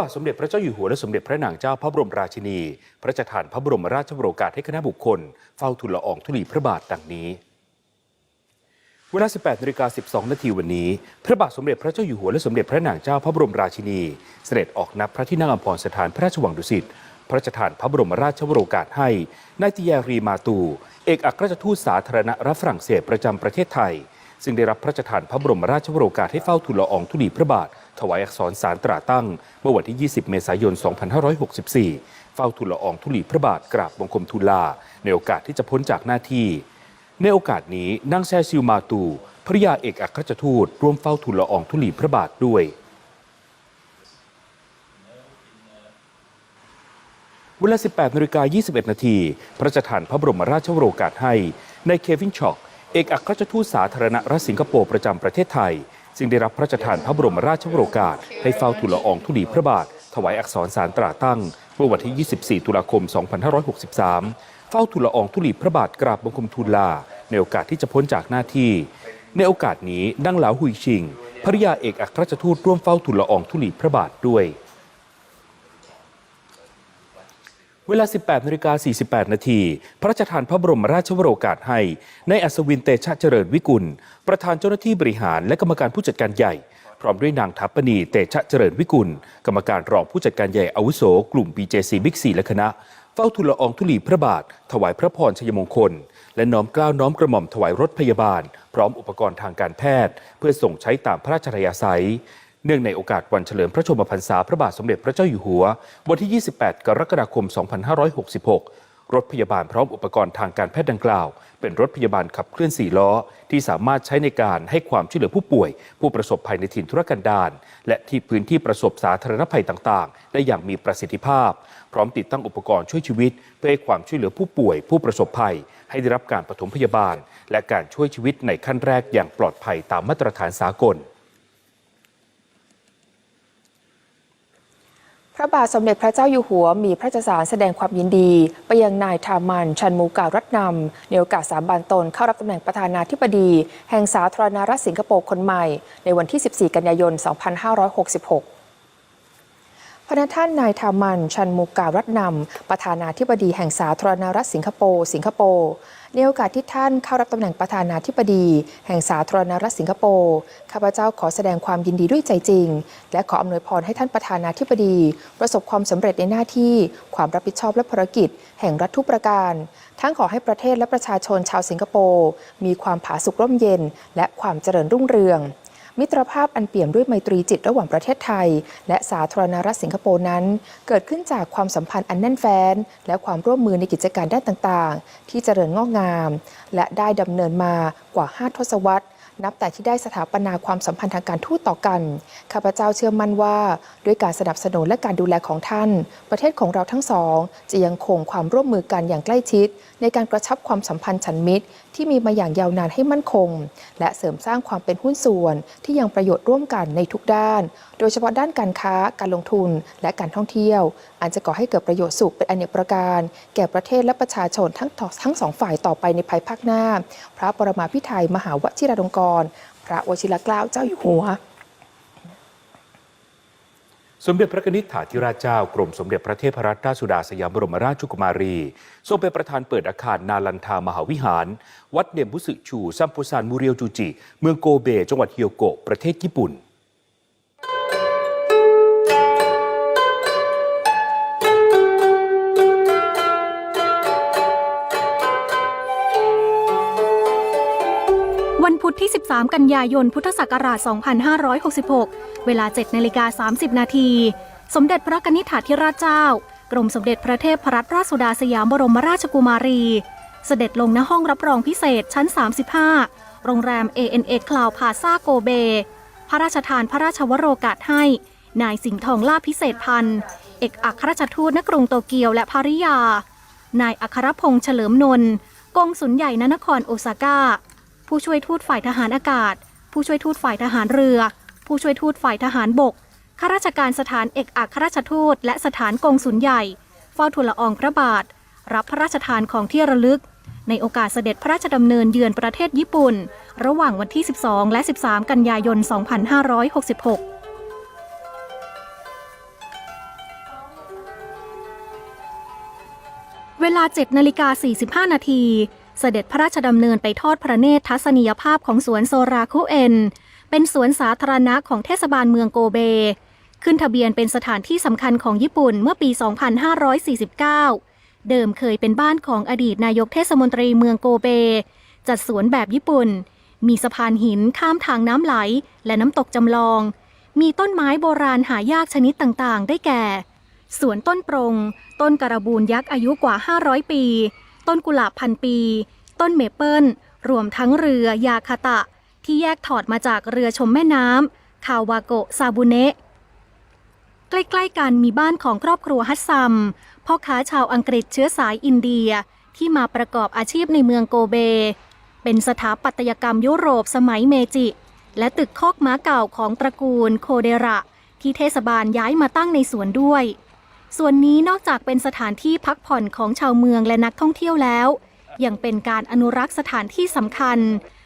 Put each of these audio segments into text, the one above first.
บาทสมเด็จพระเจ้าอยู่หัวและสมเด็จพระนางเจ้าพระบรมราชินี พระราชทานพระบรมราชโองการให้คณะบุคคล เฝ้าทูลละอองธุลีพระบาทดังนี้ เวลา 18นาฬิกา12 นาทีวันนี้ พระบาทสมเด็จพระเจ้าอยู่หัวและสมเด็จพระนางเจ้าพระบรมราชินี เสด็จออกนับพระที่นั่งอัมพรสถานพระราชวังดุสิตพระราชทานพระบรมราชวโรกาสให้นายติยารีมาตู เอกอัครราชทูตสาธารณรัฐฝรั่งเศสประจำประเทศไทย ซึ่งได้รับพระราชทานพระบรมราชวโรกาสให้เฝ้าทูลละอองธุลีพระบาท ถวายอักษรสารตราตั้ง เมื่อวันที่ 20 เมษายน 2564 เฝ้าทูลละอองธุลีพระบาทกราบบังคมทูลลา ในโอกาสที่จะพ้นจากหน้าที่ ในโอกาสนี้นางแซซิลมาตูภริยาเอกอัครราชทูตร่วมเฝ้าทูลละอองธุลีพระบาทด้วยเวลา 18นาฬิกา21 นาที พระราชทานพระบรมราชวโรกาสให้ในเควินช็อก เอกอัครราชทูตสาธารณรัฐสิงคโปร์ประจำประเทศไทย ซึ่งได้รับพระราชทานพระบรมราชโองการให้เฝ้าทูลละอองธุลีพระบาท ถวายอักษรสารตราตั้งเมื่อวันที่ 24 ตุลาคม 2563 เฝ้าทูลละอองธุลีพระบาทกราบบังคมทูลลา ในโอกาสที่จะพ้นจากหน้าที่ ในโอกาสนี้ดังเหลาหุยชิงภริยาเอกอัครราชทูตร่วมเฝ้าทูลละอองธุลีพระบาทด้วย เวลา 18นาฬิกา48 นาที พระราชทานพระบรมราชวโรกาสให้ในอัศวินเตชะเจริญวิกุล ประธานเจ้าหน้าที่บริหารและกรรมการผู้จัดการใหญ่ พร้อมด้วยนางทัพปณีเตชะเจริญวิกุล กรรมการรองผู้จัดการใหญ่อาวุโส กลุ่ม BJC Big 4และคณะ เฝ้าทูลละอองธุลีพระบาท ถวายพระพรชัยมงคล และน้อมเกล้าน้อมกระหม่อมถวายรถพยาบาล พร้อมอุปกรณ์ทางการแพทย์ เพื่อส่งใช้ตามพระราชทายาศัย เนื่องในโอกาสวันเฉลิมพระชนมพรรษาพระบาทสมเด็จพระเจ้าอยู่หัว วันที่ 28 กรกฎาคม 2566 รถพยาบาลพร้อมอุปกรณ์ทางการแพทย์ดังกล่าว เป็นรถพยาบาลขับเคลื่อน 4 ล้อ ที่สามารถใช้ในการให้ความช่วยเหลือผู้ป่วย ผู้ประสบภัยในถิ่นธุรกันดารและที่พื้นที่ประสบสาธารณภัยต่างๆ ได้อย่างมีประสิทธิภาพ พร้อมติดตั้งอุปกรณ์ช่วยชีวิต เพื่อให้ความช่วยเหลือผู้ป่วย ผู้ประสบภัย ให้ได้รับการปฐมพยาบาล และการช่วยชีวิตในขั้นแรกอย่างปลอดภัยตามมาตรฐานสากล ระบาทสมเด็จพระเจ้าอยู่หัวมีพระราชสารแสดงความยินดี ไปยังนายทามัน ชันมูการัตนำในโอกาสสาบานตนเข้ารับตำแหน่งประธานาธิบดี แห่งสาธารณรัฐสิงคโปร์คนใหม่ ในวันที่ 14 กันยายน 2566 พระท่านนายทามันชันมูการัตนำประธานาธิบดีแห่งสาธารณรัฐสิงคโปร์สิงคโปร์ในโอกาสที่ท่านเข้ารับตำแหน่งประธานาธิบดี แห่งสาธารณรัฐสิงคโปร์ข้าพเจ้าขอแสดงความยินดีด้วยใจจริง และขออำนวยพรให้ท่านประธานาธิบดี ประสบความสำเร็จในหน้าที่ ความรับผิดชอบและภารกิจ แห่งรัฐทุกประการ ทั้งขอให้ประเทศและประชาชนชาวสิงคโปร์มีความผาสุกร่มเย็น และความเจริญรุ่งเรือง มิตรภาพอันเปี่ยมด้วยไมตรีจิตระหว่างประเทศไทย และสาธารณรัฐสิงคโปร์นั้น เกิดขึ้นจากความสัมพันธ์อันแน่นแฟ้น และความร่วมมือในกิจการด้านต่างๆ ที่เจริญงอกงาม และได้ดำเนินมากว่า 5 ทศวรรษนับแต่ที่ได้สถาปนาความสัมพันธ์ทางการทูตต่อกัน ข้าพเจ้าเชื่อมั่นว่า ด้วยการสนับสนุนและการดูแลของท่าน ประเทศของเราทั้งสอง จะยังคงความร่วมมือกันอย่างใกล้ชิด ในการกระชับความสัมพันธ์ฉันมิตรที่มีมาอย่างยาวนานให้มั่นคง และเสริมสร้างความเป็นหุ้นส่วนที่ยังประโยชน์ร่วมกันในทุกด้าน โดยเฉพาะด้านการค้า การลงทุน และการท่องเที่ยวอาจจะก่อให้เกิดประโยชน์สุขเป็นอนเนกประการ แก่ประเทศและประชาชนทั้งทั้งสองฝ่ายต่อไปในภายภาคหน้า พระปรมาภิไธยมหาวชิราลงกรณ์พระวชิรเกล้าเจ้าอยู่หัว สมเด็จพระนิษฐาธิราชเจ้ากรมสมเด็จพระเทพรัตนราชสุดาสยามบรมราชกุมารี ทรงเป็นประธานเปิดอาคารนาลันทามหาวิหาร วัดเนมบุสึชูซัมโพซานมูเรียวจูจิ เมืองโกเบ จังหวัดเฮียวโกะประเทศญี่ปุ่น ที่ 13 กันยายน พุทธศักราช 2566 เวลา 7นาฬิกา30 นาที สมเด็จพระกนิษฐาธิราชเจ้า กรมสมเด็จพระเทพรัตนราชสุดาสยามบรมราชกุมารี เสด็จลงณห้องรับรองพิเศษชั้น 35 โรงแรม ANA Cloud Plaza โกเบ พระราชทานพระราชวโรกาสให้ นายสิงห์ทองล่าพิเศษพันธ์ เอกอัครราชทูตณกรุงโตเกียวและภริยา นายอัครพงษ์เฉลิมนนท์กงสุลใหญ่ณนครโอซาก้า ผู้ช่วยทูตฝ่ายทหารอากาศ ผู้ช่วยทูตฝ่ายทหารเรือ ผู้ช่วยทูตฝ่ายทหารบกข้าราชการสถานเอกอัครราชทูต และสถานกงสุลใหญ่เฝ้าทูลละอองพระบาท รับพระราชทานของที่ระลึก ในโอกาสเสด็จพระราชดำเนินเยือนประเทศญี่ปุ่น ระหว่างวันที่ 12 และ 13 กันยายน 2566เวลา 7 นาฬิกา 45 นาที เสด็จพระราชดำเนินไปทอดพระเนตรทัศนียภาพของสวนโซราคุเอ็น เป็นสวนสาธารณะของเทศบาลเมืองโกเบ ขึ้นทะเบียนเป็นสถานที่สำคัญของญี่ปุ่นเมื่อปี 2549 เดิมเคยเป็นบ้านของอดีตนายกเทศมนตรีเมืองโกเบ จัดสวนแบบญี่ปุ่น มีสะพานหินข้ามทางน้ำไหล และน้ำตกจำลอง มีต้นไม้โบราณหายากชนิดต่างๆ ได้แก่สวนต้นปรง ต้นกระบูนยักษ์อายุกว่า 500 ปี ต้นกุหลาบพันปี ต้นเมเปิลรวมทั้งเรือยาคาตะ ที่แยกถอดมาจากเรือชมแม่น้ำคาวาโกะซาบุเนะใกล้ๆกันมีบ้านของครอบครัวฮัตซัม พ่อค้าชาวอังกฤษเชื้อสายอินเดียที่มาประกอบอาชีพในเมืองโกเบ เป็นสถาปัตยกรรมยุโรปสมัยเมจิ และตึกคอกม้าเก่าของตระกูลโคเดระ ที่เทศบาลย้ายมาตั้งในสวนด้วย ส่วนนี้นอกจากเป็นสถานที่พักผ่อนของชาวเมืองและนักท่องเที่ยวแล้ว ยังเป็นการอนุรักษ์สถานที่สำคัญ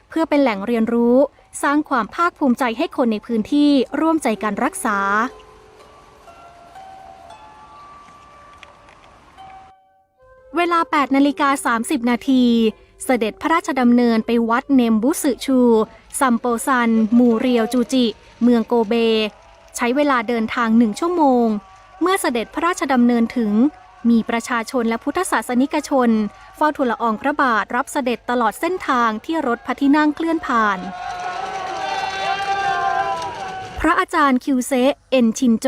เพื่อเป็นแหล่งเรียนรู้ สร้างความภาคภูมิใจให้คนในพื้นที่ร่วมใจกันรักษา เวลา 8นาฬิกา30 นาทีเสด็จพระราชดำเนินไปวัดเนมบุสึชู ซัมโปซัน มูเรียวจูจิ เมืองโกเบ ใช้เวลาเดินทางหนึ่งชั่วโมง มื่อเสด็จพระราชดำเนินถึง มีประชาชนและพุทธศาสนิกชน เฝ้าทูลละอองพระบาทรับเสด็จตลอดเส้นทางที่รถพระที่นั่งเคลื่อนผ่าน พระอาจารย์คิวเซะเอ็นชินโจ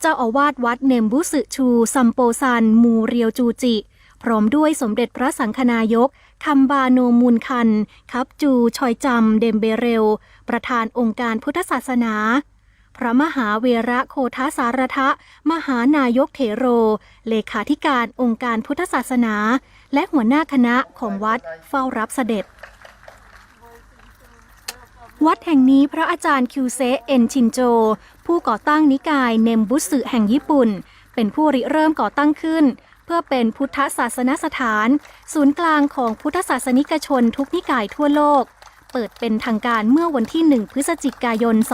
เจ้าอาวาสวัดเนมบุสึชูซัมโปซัน มูเรียวจูจิ พร้อมด้วยสมเด็จพระสังฆนายกคัมบาโนมูลคัน คับจู ชอยจำ เดมเบเรล ประธานองค์การพุทธศาสนา พระมหาเวระโคทาสารทะ มหานายกเถโร เลขาธิการองค์การพุทธศาสนา และหัวหน้าคณะของวัดเฝ้ารับเสด็จ วัดแห่งนี้พระอาจารย์คิวเซเอ็นชินโจ ผู้ก่อตั้งนิกายเนมบุสึแห่งญี่ปุ่น เป็นผู้ริเริ่มก่อตั้งขึ้น เพื่อเป็นพุทธศาสนสถาน ศูนย์กลางของพุทธศาสนิกชนทุกนิกายทั่วโลก เปิดเป็นทางการเมื่อวันที่ 1 พฤศจิกายน 2551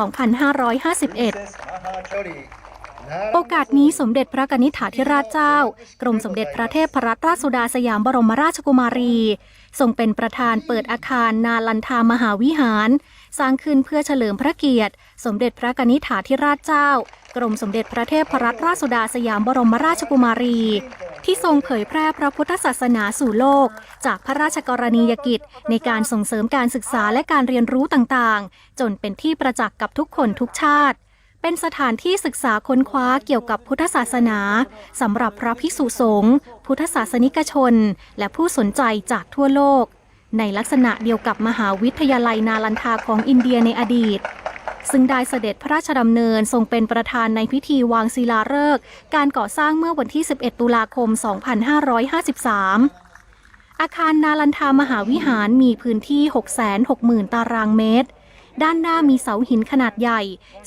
โอกาสนี้สมเด็จพระกนิษฐาธิราชเจ้า กรมสมเด็จพระเทพรัตนราชสุดาสยามบรมราชกุมารี ทรงเป็นประธานเปิดอาคารนาลันทามหาวิหาร สร้างขึ้นเพื่อเฉลิมพระเกียรติ สมเด็จพระกนิษฐาธิราชเจ้า กรมสมเด็จพระเทพรัตนราชสุดาสยามบรมราชกุมารี ที่ทรงเผยแพร่พระพุทธศาสนาสู่โลก จากพระราชกรณียกิจ ในการส่งเสริมการศึกษาและการเรียนรู้ต่างๆ จนเป็นที่ประจักษ์กับทุกคนทุกชาติเป็นสถานที่ศึกษาค้นคว้าเกี่ยวกับพุทธศาสนาสำหรับพระภิกษุสงฆ์ พุทธศาสนิกชน และผู้สนใจจากทั่วโลก ในลักษณะเดียวกับมหาวิทยาลัยนาลันทาของอินเดียในอดีต ซึ่งได้เสด็จพระราชดำเนินทรงเป็นประธานในพิธีวางศิลาฤกษ์การก่อสร้างเมื่อวันที่ 11 ตุลาคม 2553อาคารนาลันทามหาวิหารมีพื้นที่ 660,000 ตารางเมตร ด้านหน้ามีเสาหินขนาดใหญ่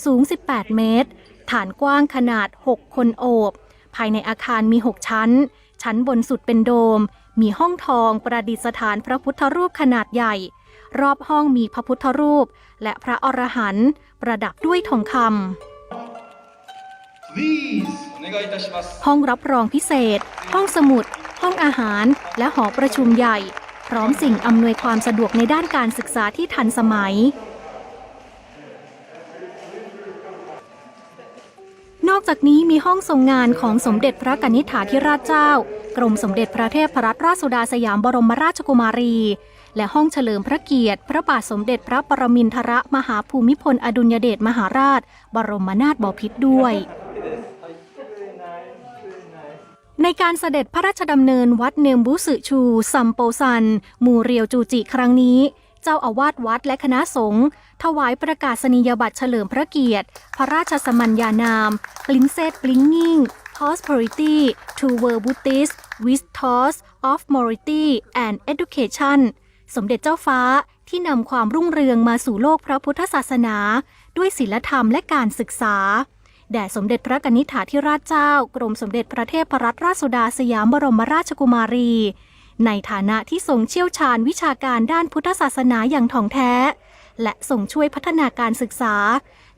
สูง 18 เมตร ฐานกว้างขนาด 6 คนโอบ ภายในอาคารมี 6 ชั้น ชั้นบนสุดเป็นโดม มีห้องทองประดิษฐานพระพุทธรูปขนาดใหญ่ รอบห้องมีพระพุทธรูป และพระอรหันต์ประดับด้วยทองคำห้องรับรองพิเศษ ห้องสมุด ห้องอาหาร และหอประชุมใหญ่ พร้อมสิ่งอำนวยความสะดวกในด้านการศึกษาที่ทันสมัย จากนี้มีห้องทรงงานของสมเด็จพระกนิษฐาธิราชเจ้า กรมสมเด็จพระเทพรัตนราชสุดาสยามบรมราชกุมารี และห้องเฉลิมพระเกียรติ พระบาทสมเด็จพระปรมินทรมหาภูมิพลอดุลยเดชมหาราช บรมนาถบพิตรด้วยในการเสด็จพระราชดำเนินวัดเนมบุสึชูซัมโปซัน มูเรียวจูจิครั้งนี้ เจ้าอาวาสวัดและคณะสงฆ์ ถวายประกาศนียบัตรเฉลิมพระเกียรติ พระราชสมัญญานามกลินเซตบลิง i ิ g Prosperity to World Buddhist with Toast of Morality and Education สมเด็จเจ้าฟ้าที่นำความรุ่งเรืองมาสู่โลกพระพุทธศาสนา ด้วยศีลธรรมและการศึกษา แด่สมเด็จพระกนิษฐาธิราชเจ้า กรมสมเด็จพระเทพรัตนราชสุดาสยามบรมราชกุมารี ในฐานะที่ทรงเชี่ยวชาญวิชาการด้านพุทธศาสนาอย่างถ่องแท้ และทรงช่วยพัฒนาการศึกษา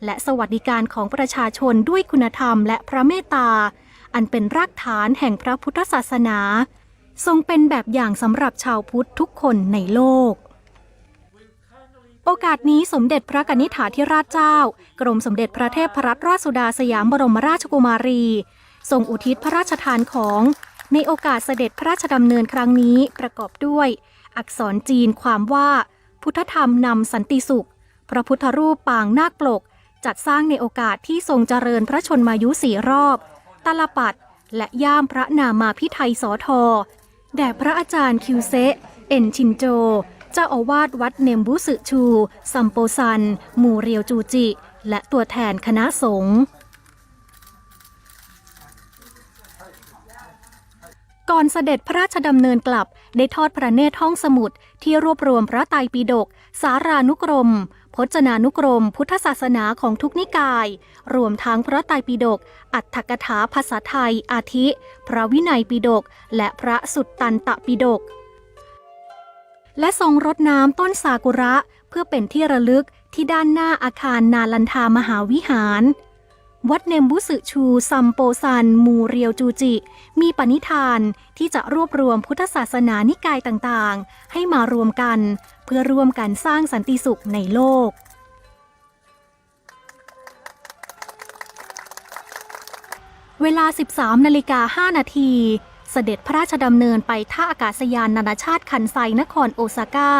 และสวัสดิการของประชาชนด้วยคุณธรรมและพระเมตตา อันเป็นรากฐานแห่งพระพุทธศาสนา ทรงเป็นแบบอย่างสำหรับชาวพุทธทุกคนในโลกโอกาสนี้สมเด็จพระกนิษฐาธิราชเจ้า กรมสมเด็จพระเทพรัตนราชสุดาสยามบรมราชกุมารีทรงอุทิศพระราชทานของ ในโอกาสเสด็จพระราชดำเนินครั้งนี้ประกอบด้วย อักษรจีนความว่า พุทธธรรมนำสันติสุข พระพุทธรูปปางนาคปลก จัดสร้างในโอกาสที่ทรงเจริญพระชนมายุสี่รอบตาลปัดและย่ามพระนามาพิไทยสอทอแด่พระอาจารย์คิวเซเอ็นชินโจ เจ้าอาวาสวัดเนมบุสึชูซัมโปซันหมู่เรียวจูจิ และตัวแทนคณะสงฆ์ก่อนเสด็จพระราชดำเนินกลับได้ทอดพระเนตรห้องสมุด ที่รวบรวมพระไตรปิฎกสารานุกรม พจนานุกรม พุทธศาสนาของทุกนิกาย รวมทั้งพระไตรปิฎกอัตถกถาภาษาไทย อาทิ พระวินัยปิฎกและพระสุตตันตปิฎกและทรงรดน้ำต้นซากุระ เพื่อเป็นที่ระลึกที่ด้านหน้าอาคารนาลันทามหาวิหาร วัดเนมบุสึชูซัมโปซัน มูเรียวจูจิ มีปณิธานที่จะรวบรวมพุทธศาสนานิกายต่างๆ ให้มารวมกัน เพื่อร่วมกันสร้างสันติสุขในโลก เวลา 13นาฬิกา5นาทีเสด็จพระราชดำเนินไปท่าอากาศยานนานาชาติคันไซนครโอซาก้า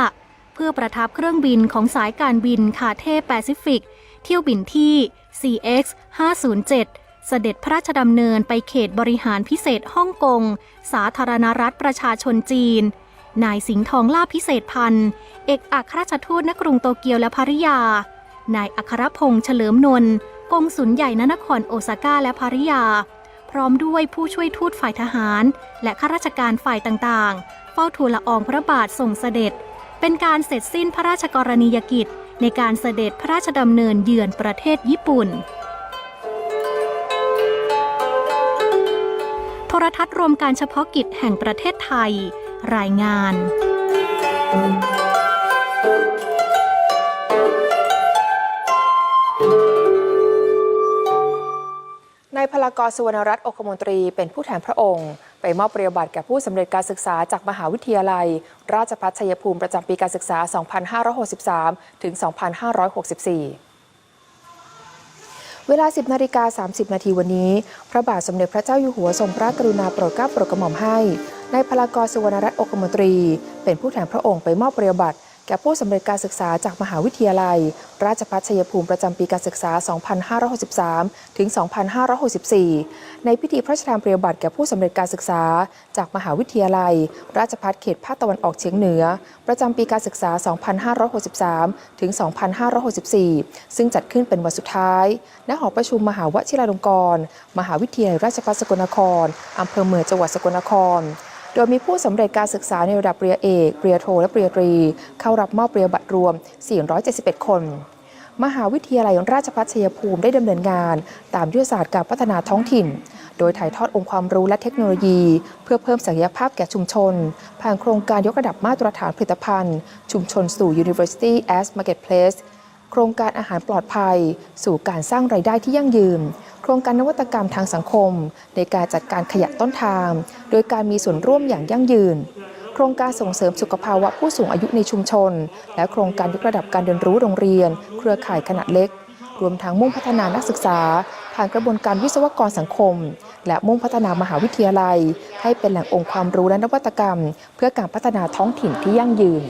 เพื่อประทับเครื่องบินของสายการบินคาเทแปซิฟิก ที่ยวบินที่ CX 507เสด็จพระราชดำเนินไปเขตบริหารพิเศษฮ่องกง สาธารณรัฐประชาชนจีน นายสิงห์ทองลาภพิเศษพันธ์ เอกอัครราชทูตณกรุงโตเกียวและภริยา นายอัครพงษ์เฉลิมนนท์กงสุลใหญ่ณนครโอซาก้าและภริยา พร้อมด้วยผู้ช่วยทูตฝ่ายทหาร และข้าราชการฝ่ายต่างๆ เฝ้าทูลละอองพระบาทส่งเสด็จ เป็นการเสร็จสิ้นพระราชกรณียกิจ ในการเสด็จพระราชดำเนินเยือนประเทศญี่ปุ่น โทรทัศน์รวมการเฉพาะกิจแห่งประเทศไทย รายงาน นายพลากรสุวรรณรัตน์องคมนตรี เป็นผู้แทนพระองค์ ไปมอบปริญญาบัตรแก่ผู้สำเร็จการศึกษาจากมหาวิทยาลัย ราชภัฏชัยภูมิประจำปีการศึกษา 2563 ถึง 2564เวลา 10นาฬิกา30 นาทีวันนี้ พระบาทสมเด็จพระเจ้าอยู่หัวทรงพระกรุณาโปรดเกล้าโปรดกระหม่อมให้ ในพลากรสุวรรณรัตน์อกมนตรี เป็นผู้แทนพระองค์ไปมอบปริญญาบัตร แก่ผู้สำเร็จการศึกษาจากมหาวิทยาลัย ราชภัฏชัยภูมิประจำปีการศึกษา 2563 ถึง 2564 ในพิธีพระราชทานปริญญาบัตรแก่ผู้สำเร็จการศึกษา จากมหาวิทยาลัย ราชภัฏเขตภาคตะวันออกเฉียงเหนือ ประจำปีการศึกษา 2563 ถึง 2564 ซึ่งจัดขึ้นเป็นวันสุดท้าย ณ หอประชุมมหาวชิราลงกรณ์ มหาวิทยาลัยราชภัฏสกลนครอำเภอเมืองจังหวัดสกลนคร โดยมีผู้สำเร็จการศึกษาในระดับปริญญาเอกปริญญาโท และปริญญาตรี เข้ารับมอบปริญญาบัตรรวม 471 คน มหาวิทยาลัยราชภัฏชัยภูมิได้ดำเนินงาน ตามยุทธศาสตร์การพัฒนาท้องถิ่น โดยถ่ายทอดองค์ความรู้และเทคโนโลยี เพื่อเพิ่มศักยภาพแก่ชุมชน ผ่านโครงการยกระดับมาตรฐานผลิตภัณฑ์ ชุมชนสู่ University as Marketplace โครงการอาหารปลอดภัย สู่การสร้างไรายได้ที่ยั่งยืน โครงการนวัตกรรมทางสังคม ในการจัดการขยะต้นทาง โดยการมีส่วนร่วมอย่างยั่งยืน โครงการส่งเสริมสุขภาวะผู้สูงอายุในชุมชน และโครงการยกระดับการเรียนรู้โรงเรียน เครือข่ายขนาดเล็ก รวมทั้งมุ่งพัฒนานักศึกษา ผ่านกระบวนการวิศวกรสังคม และมุ่งพัฒนามหาวิทยาลัย ให้เป็นแหล่งองค์ความรู้และนวัตกรรม เพื่อการพัฒนาท้องถิ่นที่ยั่งยืน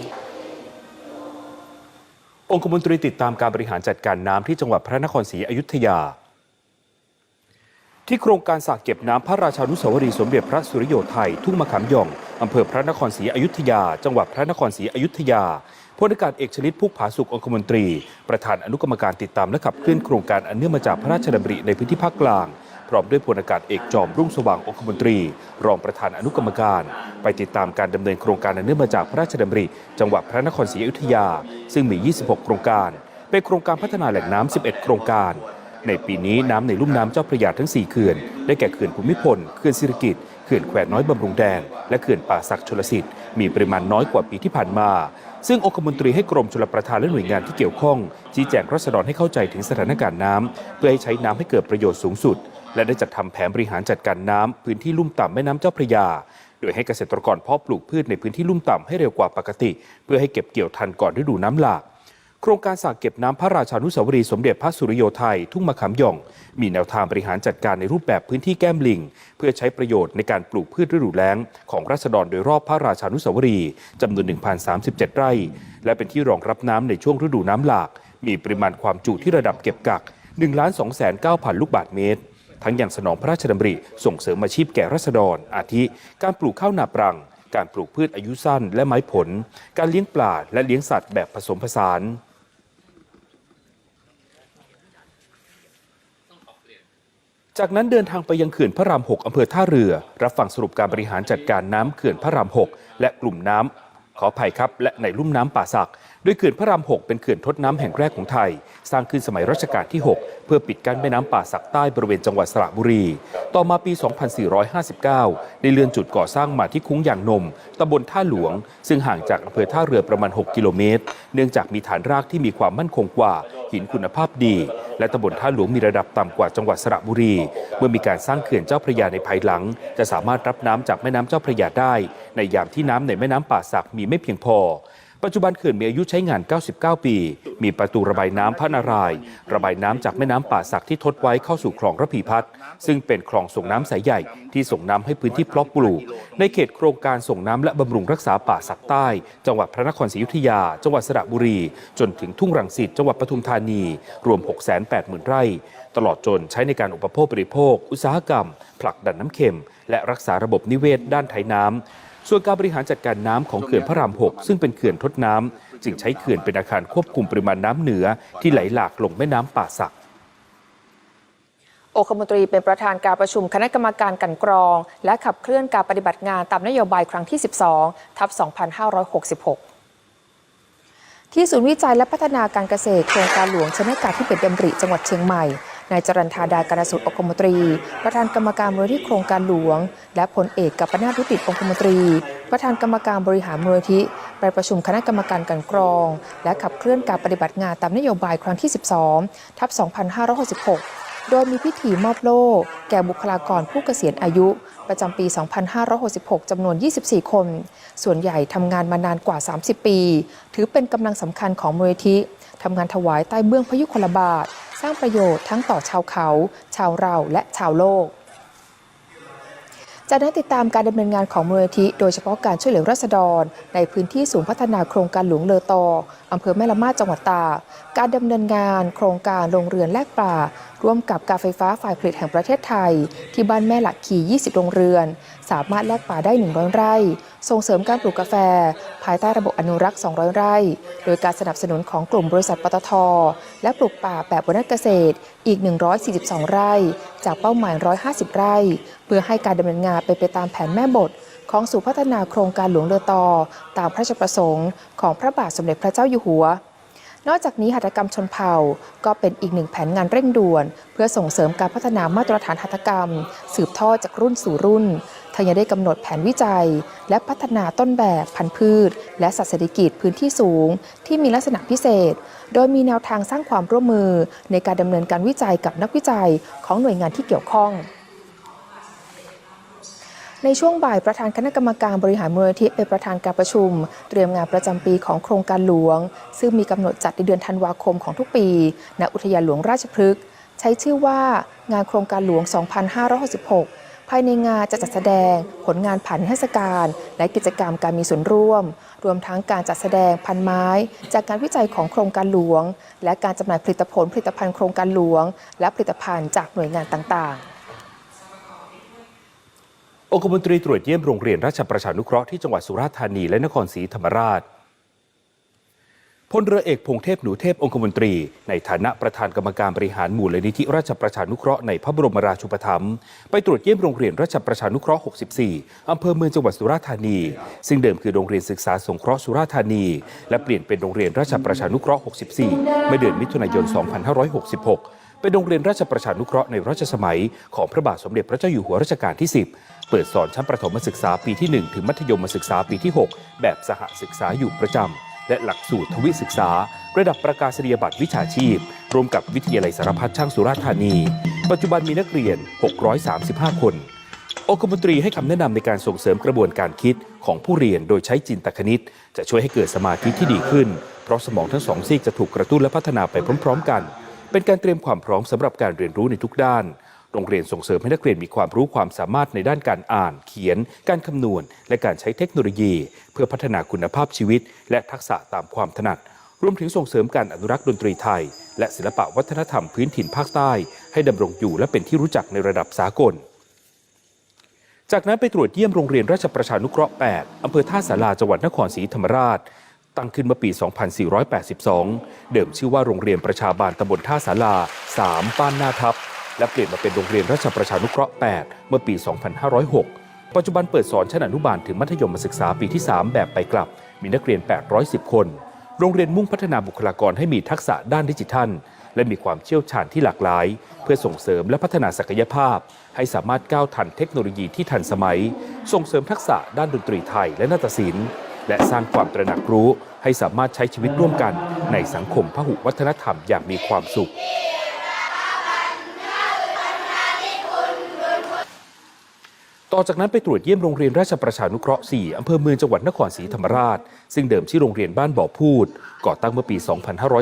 องคมนตรีติดตามการบริหารจัดการน้ำที่จังหวัดพระนครศรีอยุธยา ที่โครงการสระเก็บน้ำพระราชานุสาวรีย์สมเด็จพระสุริโยไทยทุ่งมะขามหย่องอำเภอพระนครศรีอยุธยา จังหวัดพระนครศรีอยุธยาพลอากาศเอกชลิตพุกผาสุของคมนตรี ประธานอนุกรรมการติดตามและขับเคลื่อนโครงการอันเนื่องมาจากพระราชดำริในพื้นที่ภาคกลาง พร้อมด้วยพลอากาศเอกจอมรุ่งสว่างองคมนตรี รองประธานอนุกรรมการ ไปติดตามการดำเนินโครงการนเนื่องมาจากพระราชดำริ จังหวัดพระนครศรีอยุธยา ซึ่งมี 26 โครงการ เป็นโครงการพัฒนาแหล่งน้ำ11 โครงการ ในปีนี้น้ำในลุ่มน้ำเจ้าพระยาทั้ง 4 เขื่อน ได้แก่เขื่อนภูมิพล เขื่อนสิริกิติ์เขื่อนแควน้อยบำรุงแดนและเขื่อนป่าสักชลสิทธิ์ มีปริมาณน้อยกว่าปีที่ผ่านมา ซึ่งองคมนตรีให้กรมชลประทานและหน่วยงานที่เกี่ยวข้องชี้แจงรัษฎรให้เข้าใจถึงสถานการณ์น้ำเพื่อให้ใช้น้ำให้เกิดประโยชน์สูงสุด และได้จัดทำแผนบริหารจัดการน้ำพื้นที่ลุ่มต่ำแม่น้ำเจ้าพระยา โดยให้เกษตรกรเพาะปลูกพืชในพื้นที่ลุ่มต่ำให้เร็วกว่าปกติ เพื่อให้เก็บเกี่ยวทันก่อนฤดูน้ำหลากโครงการสระเก็บน้ำพระราชานุสาวรีย์สมเด็จพระสุริโยไทยทุ่งมะขามหย่อง มีแนวทางบริหารจัดการในรูปแบบพื้นที่แก้มลิง เพื่อใช้ประโยชน์ในการปลูกพืชฤดูแล้ง ของรัษฎรโดยรอบพระราชานุสาวรีย์จำนวน 1,037 ไร่ และเป็นที่รองรับน้ำในช่วงฤดูน้ำหลาก มีปริมาณความจุที่ระดับเก็บกัก1 2 9 0 0 0 ลูกบาศก์เมตร ทั้งอย่างสนองพระราชดำริส่งเสริมอาชีพแก่รัษฎร อาทิ การปลูกข้าวนาปรัง การปลูกพืชอายุสั้นและไม้ผล การเลี้ยงปลาและเลี้ยงสัตว์แบบผสมผสานจากนั้นเดินทางไปยังเขื่อนพระราม 6 อำเภอท่าเรือ รับฟังสรุปการบริหารจัดการน้ำเขื่อนพระราม 6 และกลุ่มน้ำขออภัยครับ และในลุ่มน้ำป่าสัก โดยเขื่อนพระราม 6 เป็นเขื่อนทดน้ำแห่งแรกของไทย สร้างขึ้นสมัยรัชกาลที่ 6 เพื่อปิดกั้นแม่น้ำป่าสักใต้บริเวณจังหวัดสระบุรี ต่อมาปี 2459 ได้เลื่อนจุดก่อสร้างมาที่คุ้งยางนมตำบลท่าหลวง ซึ่งห่างจากอำเภอท่าเรือประมาณ 6 กิโลเมตร เนื่องจากมีฐานรากที่มีความมั่นคงกว่า หินคุณภาพดี และตำบลท่าหลวงมีระดับต่ำกว่าจังหวัดสระบุรี เมื่อมีการสร้างเขื่อนเจ้าพระยาในภายหลัง จะสามารถรับน้ำจากแม่น้ำเจ้าพระยาได้ ในยามที่น้ำในแม่น้ำป่าสักมีไม่เพียงพอ ปัจจุบันเขื่อนมีอายุใช้งาน 99 ปี มีประตูระบายน้ำพระนาราย ระบายน้ำจากแม่น้ำป่าสักที่ทดไว้เข้าสู่คลองระพีพัฒน์ซึ่งเป็นคลองส่งน้ำสายใหญ่ที่ส่งน้ำให้พื้นที่เพาะปลูก ในเขตโครงการส่งน้ำและบำรุงรักษาป่าสักใต้ จังหวัดพระนครศรีอยุธยา จังหวัดสระบุรี จนถึงทุ่งรังสิตจังหวัดปทุมธานี รวม 680,000 ไร่ ตลอดจนใช้ในการอุปโภคบริโภค อุตสาหกรรม ผลักดันน้ำเค็ม และรักษาระบบนิเวศด้านไถน้ำ ส่วนการบริหารจัดการน้ำของเขื่อนพระราม 6 ซึ่งเป็นเขื่อนทดน้ำจึงใช้เขื่อนเป็นอาคารควบคุมปริมาณน้ำเหนือที่ไหลหลากลงแม่น้ำป่าสักองคมนตรีเป็นประธานการประชุมคณะกรรมการกันกรอง และขับเคลื่อนการปฏิบัติงานตามนโยบายครั้งที่ 12 ทับ 2566ที่ศูนย์วิจัยและพัฒนาการเกษตรโครงการหลวงชนกาที่เป็ดดำริจังหวัดเชียงใหม่ นายจรันธาดาการสุดองคมนตรี ประธานกรรมการมูลที่โครงการหลวง และพลเอกกัปนาถรุติองคมนตรี ประธานกรรมการบริหารมูลที่ไปประชุมคณะกรรมการกันกรอง และขับเคลื่อนการปฏิบัติงานตามนโยบายครั้งที่ 12 ทับ 2566 โดยมีพิธีมอบโล่แก่บุคลากรผู้เกษียณอายุ ประจำปี 2566 จำนวน 24 คน ส่วนใหญ่ทำงานมานานกว่า 30 ปี ถือเป็นกำลังสำคัญของมูลนิธิ ทำงานถวายใต้เบื้องพยุคลบาท สร้างประโยชน์ทั้งต่อชาวเขา ชาวเราและชาวโลกจากนั้นติดตามการดำเนินงานของมูลนิธิโดยเฉพาะการช่วยเหลือรัษฎร ในพื้นที่ศูนย์พัฒนาโครงการหลวงเลอตออำเภอแม่ละมาดจังหวัดตากการดำเนินงานโครงการโรงเรือนแลกปลาร่วมกับการไฟฟ้าฝ่ายผลิตแห่งประเทศไทย ที่บ้านแม่หลักขี่ 20 โรงเรือน สามารถแลกปลาได้ 100 ไร่ ส่งเสริมการปลูกกาแฟ ภายใต้ระบบอนุรักษ์ 200 ไร่ โดยการสนับสนุนของกลุ่มบริษัทปตท และปลูกป่าแบบวรรณเกษตรอีก 142 ไร่ จากเป้าหมาย 150 ไร่ เพื่อให้การดำเนินงานไปไปตามแผนแม่บท ของสู่พัฒนาโครงการหลวงเรือต่อตามพระราชประสงค์ ของพระบาทสมเด็จพระเจ้าอยู่หัวนอกจากนี้หัตถกรรมชนเผ่าก็เป็นอีกหนึ่งแผนงานเร่งด่วน เพื่อส่งเสริมการพัฒนามาตรฐานหัตถกรรม สืบทอดจากรุ่นสู่รุ่น ทางยังได้กำหนดแผนวิจัย และพัฒนาต้นแบบพันธุ์พืช และสัตว์เศรษฐกิจพื้นที่สูง ที่มีลักษณะพิเศษ โดยมีแนวทางสร้างความร่วมมือ ในการดำเนินการวิจัยกับนักวิจัยของหน่วยงานที่เกี่ยวข้องในช่วงบ่ายประธานคณะกรรมการบริหารมูลนิธิเป็นประธานการประชุม เตรียมงานประจำปีของโครงการหลวง ซึ่งมีกำหนดจัดในเดือนธันวาคมของทุกปี ณอุทยานหลวงราชพฤกษ์ใช้ชื่อว่างานโครงการหลวง 2566 ภายในงานจะจัดแสดงผลงานผ่านนิทรรศการ และกิจกรรมการมีส่วนร่วม รวมทั้งการจัดแสดงพันไม้ จากการวิจัยของโครงการหลวง และการจำหน่ายผลิตผลผลิตภัณฑ์โครงการหลวง และผลิตภัณฑ์จากหน่วยงานต่างๆองคมนตรีตรวจเยี่ยมโรงเรียนราชประชานุเคราะห์ที่จังหวัดสุราษฎร์ธานีและนครศรีธรรมราช พลเรือเอกพงเทพหนูเทพองคมนตรี ในฐานะประธานกรรมการบริหารมูลนิธิราชประชานุเคราะห์ในพระบรมราชูปถัมภ์ไปตรวจเยี่ยมโรงเรียนราชประชานุเคราะห์ 64 อำเภอเมืองจังหวัดสุราษฎร์ธานี ซึ่งเดิมคือโรงเรียนศึกษาสงเคราะห์สุราษฎร์ธานี และเปลี่ยนเป็นโรงเรียนราชประชานุเคราะห์ 64 เมื่อเดือนมิถุนายน 2566 เป็นโรงเรียนราชประชานุเคราะห์ในรัชสมัย ของพระบาทสมเด็จพระเจ้าอยู่หัวรัชกาลที่ 10 เปิดสอนชั้นประถมศึกษาปีที่ 1 ถึงมัธยมศึกษาปีที่ 6 แบบสหศึกษาอยู่ประจำ และหลักสูตรทวิศึกษา ระดับประกาศนียบัตรวิชาชีพ รวมกับวิทยาลัยสารพัดช่างสุราษฎร์ธานี ปัจจุบันมีนักเรียน 635 คนองคมนตรีให้คำแนะนำในการส่งเสริมกระบวนการคิดของผู้เรียนโดยใช้จินตคณิต จะช่วยให้เกิดสมาธิที่ดีขึ้น เพราะสมองทั้งสองซีกจะถูกกระตุ้นและพัฒนาไปพร้อม ๆ กัน เป็นการเตรียมความพร้อมสำหรับการเรียนรู้ในทุกด้าน โรงเรียนส่งเสริมให้นักเรียนมีความรู้ความสามารถในด้านการอ่าน เขียน การคำนวณ และการใช้เทคโนโลยี เพื่อพัฒนาคุณภาพชีวิต และทักษะตามความถนัด รวมถึงส่งเสริมการอนุรักษ์ดนตรีไทย และศิลปะวัฒนธรรมพื้นถิ่นภาคใต้ ให้ดำรงอยู่และเป็นที่รู้จักในระดับสากลจากนั้นไปตรวจเยี่ยมโรงเรียนราชประชานุเคราะห์ 8 อำเภอท่าสาราจังหวัดนครศรีธรรมราช ตั้งขึ้นเมื่อปี 2482 เดิมชื่อว่าโรงเรียนประชาบาลตำบลท่าสารา 3 บ้านนาทับ และเปลี่ยนมาเป็นโรงเรียนราชประชานุเคราะห์ 8 เมื่อปี 2506 ปัจจุบันเปิดสอนชั้นอนุบาลถึงมัธยมศึกษาปีที่ 3 แบบไปกลับ มีนักเรียน 810 คน โรงเรียนมุ่งพัฒนาบุคลากรให้มีทักษะด้านดิจิทัล และมีความเชี่ยวชาญที่หลากหลาย เพื่อส่งเสริมและพัฒนาศักยภาพ ให้สามารถก้าวทันเทคโนโลยีที่ทันสมัย ส่งเสริมทักษะด้านดนตรีไทยและนาฏศิลป์และสร้างความตระหนักรู้ให้สามารถใช้ชีวิตร่วมกันในสังคมพหุวัฒนธรรมอย่างมีความสุข ต่อจากนั้นไปตรวจเยี่ยมโรงเรียนราชประชานุเคราะห์ 4 อำเภอเมืองจังหวัดนครศรีธรรมราช ซึ่งเดิมชื่อโรงเรียนบ้านบ่อพูด ก่อตั้งเมื่อปี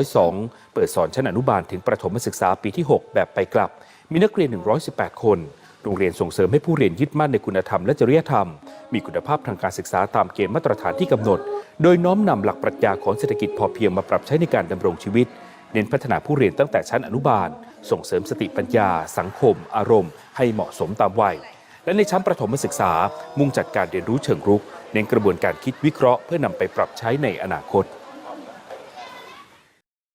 2502 เปิดสอนชั้นอนุบาลถึงประถมศึกษาปีที่ 6 แบบไปกลับ มีนักเรียน 118 คน โรงเรียนส่งเสริมให้ผู้เรียนยึดมั่นในคุณธรรมและจริยธรรม มีคุณภาพทางการศึกษาตามเกณฑ์มาตรฐานที่กำหนด โดยน้อมนำหลักปรัชญาของเศรษฐกิจพอเพียงมาปรับใช้ในการดำรงชีวิต เน้นพัฒนาผู้เรียนตั้งแต่ชั้นอนุบาล ส่งเสริมสติปัญญา สังคม อารมณ์ ให้เหมาะสมตามวัย และในชั้นประถมศึกษามุ่งจัดการเรียนรู้เชิงรุก เน้นกระบวนการคิดวิเคราะห์เพื่อนำไปปรับใช้ในอนาคต